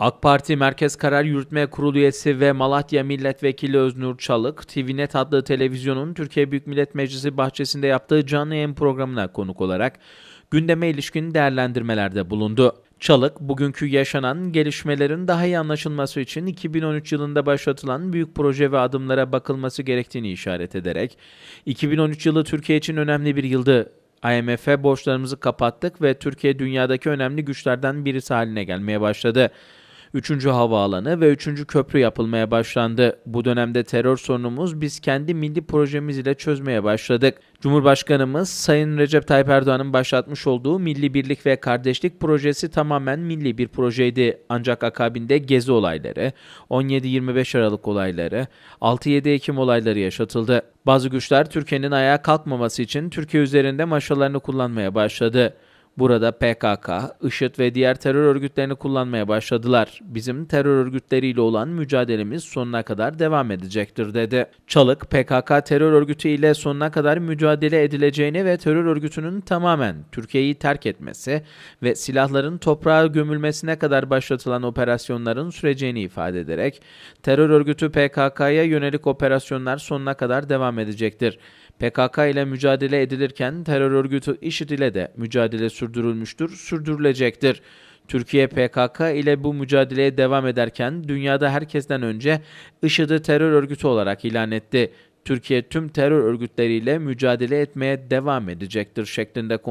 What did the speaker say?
AK Parti Merkez Karar Yürütme Kurulu üyesi ve Malatya Milletvekili Öznur Çalık, TVNet adlı televizyonun Türkiye Büyük Millet Meclisi bahçesinde yaptığı canlı yayın programına konuk olarak gündeme ilişkin değerlendirmelerde bulundu. Çalık, bugünkü yaşanan gelişmelerin daha iyi anlaşılması için 2013 yılında başlatılan büyük proje ve adımlara bakılması gerektiğini işaret ederek, 2013 yılı Türkiye için önemli bir yıldı. IMF'e borçlarımızı kapattık ve Türkiye dünyadaki önemli güçlerden birisi haline gelmeye başladı. Üçüncü havaalanı ve üçüncü köprü yapılmaya başlandı. Bu dönemde terör sorunumuz biz kendi milli projemiz ile çözmeye başladık. Cumhurbaşkanımız Sayın Recep Tayyip Erdoğan'ın başlatmış olduğu Milli Birlik ve Kardeşlik projesi tamamen milli bir projeydi. Ancak akabinde gezi olayları, 17-25 Aralık olayları, 6-7 Ekim olayları yaşatıldı. Bazı güçler Türkiye'nin ayağa kalkmaması için Türkiye üzerinde maşalarını kullanmaya başladı. Burada PKK, IŞİD ve diğer terör örgütlerini kullanmaya başladılar. Bizim terör örgütleriyle olan mücadelemiz sonuna kadar devam edecektir dedi. Çalık, PKK terör örgütü ile sonuna kadar mücadele edileceğini ve terör örgütünün tamamen Türkiye'yi terk etmesi ve silahların toprağa gömülmesine kadar başlatılan operasyonların süreceğini ifade ederek, terör örgütü PKK'ya yönelik operasyonlar sonuna kadar devam edecektir. PKK ile mücadele edilirken terör örgütü IŞİD ile de mücadele sürdürülmüştür, sürdürülecektir. Türkiye PKK ile bu mücadeleye devam ederken dünyada herkesten önce IŞİD'i terör örgütü olarak ilan etti. Türkiye tüm terör örgütleriyle mücadele etmeye devam edecektir şeklinde konuştu.